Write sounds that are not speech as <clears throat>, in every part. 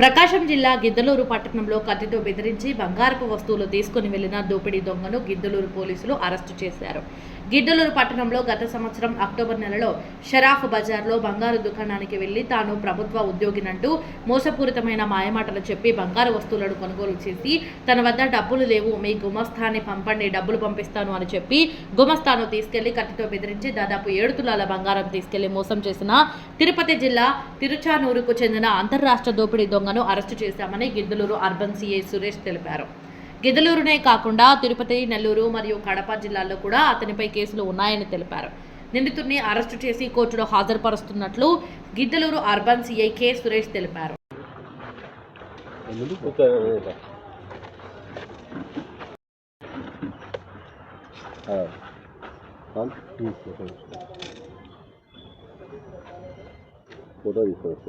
ప్రకాశం జిల్లా గిద్దలూరు పట్టణంలో కత్తితో బెదిరించి బంగారపు వస్తువులు తీసుకుని వెళ్ళిన దోపిడీ దొంగను గిద్దలూరు పోలీసులు అరెస్టు చేశారు. గిడ్డలూరు పట్టణంలో గత సంవత్సరం అక్టోబర్ నెలలో షరాఫ్ బజార్లో బంగారు దుకాణానికి వెళ్ళి తాను ప్రభుత్వ ఉద్యోగినంటూ మోసపూరితమైన మాయమాటలు చెప్పి బంగారు వస్తువులను కొనుగోలు చేసి తన వద్ద డబ్బులు లేవు మీ గుమస్తాన్ని పంపండి డబ్బులు పంపిస్తాను అని చెప్పి గుమస్తాను తీసుకెళ్ళి కత్తితో బెదిరించి దాదాపు ఏడు తులాల బంగారం తీసుకెళ్ళి మోసం చేసిన తిరుపతి జిల్లా తిరుచానూరుకు చెందిన అంతర్రాష్ట్ర దోపిడీ దొంగను అరెస్టు చేశామని గిద్దలూరు అర్బన్ సిఐ సురేష్ తెలిపారు. గిద్దలూరునే కాకుండా తిరుపతి నెల్లూరు మరియు కడప జిల్లాల్లో కూడా అతనిపై కేసులు ఉన్నాయని తెలిపారు. నిందితుడిని అరెస్టు చేసి కోర్టులో హాజరుపరుస్తున్నట్లు Giddaluru urban CI K. Suresh తెలిపారు. ఫోటో తీసుకోవచ్చు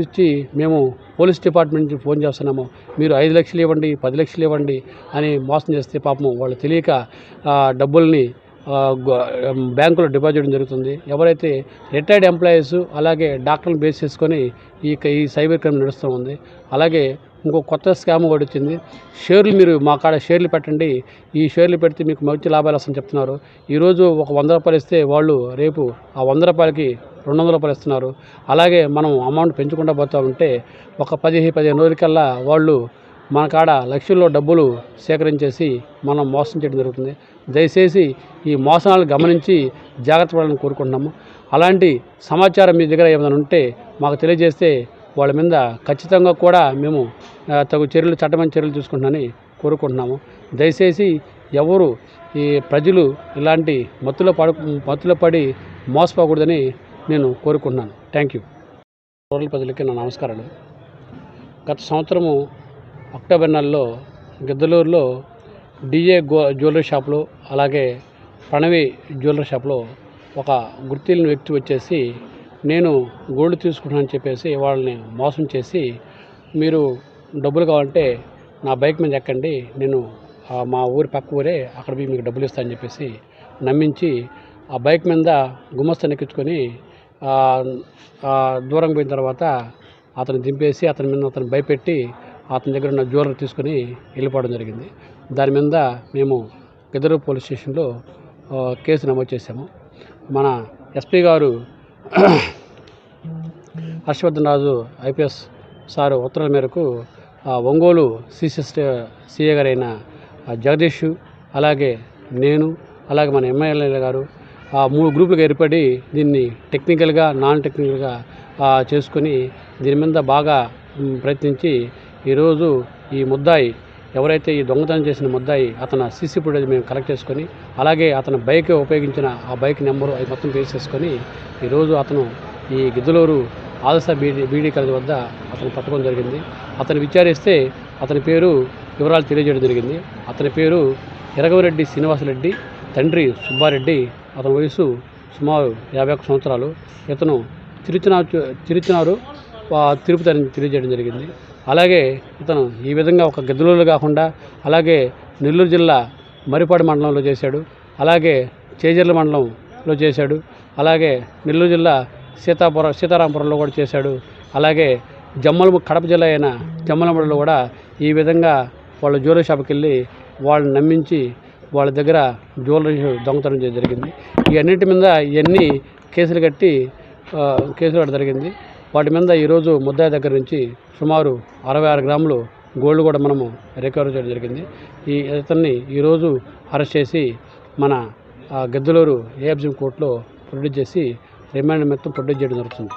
ఇచ్చి మేము పోలీస్ డిపార్ట్మెంట్ నుంచి ఫోన్ చేస్తున్నాము. మీరు ఐదు లక్షలు ఇవ్వండి పది లక్షలు ఇవ్వండి అని మోసం చేస్తే పాపం వాళ్ళు తెలియక డబ్బుల్ని బ్యాంకులో డిపాజిట్ జరుగుతుంది. ఎవరైతే రిటైర్డ్ ఎంప్లాయీస్ అలాగే డాక్టర్లు బేస్ చేసుకొని ఈ క- ఈ సైబర్ క్రైమ్ నడుస్తూ ఉంది. అలాగే ఇంకో కొత్త స్కామ్ కూడా వచ్చింది. షేర్లు మీరు మా కాడ షేర్లు పెట్టండి. ఈ షేర్లు పెడితే మీకు మంచి లాభాలు వస్తాయని చెప్తున్నారు. ఈరోజు ఒక వంద రూపాయలు ఇస్తే వాళ్ళు రేపు ఆ వంద రూపాయలకి రెండు వందల రూపాయలు ఇస్తున్నారు. అలాగే మనం అమౌంట్ పెంచుకుంటూ పోతూ ఉంటే ఒక పదిహేను పదిహేను రోజులకల్లా వాళ్ళు మన కాడ లక్షల్లో డబ్బులు సేకరించేసి మనం మోసం చేయడం జరుగుతుంది. దయచేసి ఈ మోసాలను గమనించి జాగ్రత్త పడాలని కోరుకుంటున్నాము. అలాంటి సమాచారం మీ దగ్గర ఏమైనా ఉంటే మాకు తెలియజేస్తే వాళ్ళ మీద ఖచ్చితంగా కూడా మేము తగు చర్యలు చట్టమైన చర్యలు తీసుకుంటున్నామని కోరుకుంటున్నాము. దయచేసి ఎవరు ఈ ప్రజలు ఇలాంటి మత్తులో పడు మత్తులో పడి మోసపోకూడదని నేను కోరుకుంటున్నాను. థ్యాంక్ యూ రూరల్ ప్రజలకి నా నమస్కారాలు. గత సంవత్సరము అక్టోబర్ నెలలో గిద్దలూరులో డిఏ గో జ్యువెలరీ షాప్లో అలాగే ప్రణవి జ్యువెలరీ షాప్లో ఒక గుర్తిలిన వ్యక్తి వచ్చేసి నేను గోల్డ్ తీసుకుంటానని చెప్పేసి వాళ్ళని మోసం చేసి మీరు డబ్బులు కావాలంటే నా బైక్ మీద ఎక్కండి నేను మా ఊరి పక్క ఊరే అక్కడ పోయి మీకు డబ్బులు ఇస్తానని చెప్పేసి నమ్మించి ఆ బైక్ మీద గుమస్తాన్ని ఎక్కించుకొని దూరం పోయిన తర్వాత అతను దింపేసి అతని మీద అతను భయపెట్టి అతని దగ్గర ఉన్న జ్యువెలరీ తీసుకొని వెళ్ళిపోవడం జరిగింది. దాని మీద మేము గిద్దరు పోలీస్ స్టేషన్లో కేసు నమోదు చేశాము. మన ఎస్పీ గారు <clears throat> హర్షవర్ధన్ రాజు ఐపీఎస్ సారు ఉత్తర్వుల మేరకు ఆ, ఒంగోలు సిసిఎస్ సిఏ గారైన జగదీష్ అలాగే నేను అలాగే మన ఎమ్మెల్యేల గారు మూడు గ్రూపులుగా ఏర్పడి దీన్ని టెక్నికల్గా నాన్ టెక్నికల్గా చేసుకొని దీని మీద బాగా ప్రయత్నించి ఈరోజు ఈ ముద్దాయి ఎవరైతే ఈ దొంగతనం చేసిన ముద్దాయి అతను సీసీ ఫుటేజ్ మేము కలెక్ట్ చేసుకొని అలాగే అతను బైక్ ఉపయోగించిన ఆ బైక్ నెంబరు అవి మొత్తం తీసేసుకొని చేసుకొని ఈరోజు అతను ఈ గిద్దలూరు ఆదర్శ బీడీ బీడీ కాలేజ్ వద్ద అతను పట్టుకోవడం జరిగింది. అతను విచారిస్తే అతని పేరు వివరాలు తెలియజేయడం జరిగింది. అతని పేరు ఎరగవరెడ్డి శ్రీనివాసరెడ్డి తండ్రి సుబ్బారెడ్డి అతని వయసు సుమారు యాభై ఒక్క సంవత్సరాలు. ఇతను తిరుచినారు తిరుచినారు తిరుపతి అని తెలియజేయడం జరిగింది. అలాగే ఇతను ఈ విధంగా ఒక గద్దెలూరులో కాకుండా అలాగే నెల్లూరు జిల్లా మరిపాడు మండలంలో చేశాడు. అలాగే చేజర్ల మండలంలో చేశాడు. అలాగే నెల్లూరు జిల్లా సీతాపురం సీతారాంపురంలో కూడా చేశాడు. అలాగే జమ్మల కడప జిల్లా అయిన జమ్మలమడిలో కూడా ఈ విధంగా వాళ్ళ జ్యువెలరీ షాప్కి వెళ్ళి వాళ్ళని నమ్మించి వాళ్ళ దగ్గర జ్యువెలరీ దొంగతనం చేయడం జరిగింది. ఇవన్నిటి అన్నింటి మీద ఇవన్నీ కేసులు కట్టి కేసులు కట్టడం జరిగింది. వాటి మీద ఈరోజు ముద్దాయి దగ్గర నుంచి సుమారు అరవై ఆరు గ్రాములు గోల్డ్ కూడా మనము రికవర్ చేయడం జరిగింది. ఈ ఇతన్ని ఈరోజు అరెస్ట్ చేసి మన ఆ, గద్దలూరు కోర్టులో ప్రొడ్యూస్ చేసి రిమాండ్ మొత్తం ప్రొడ్యూస్ చేయడం జరుగుతుంది.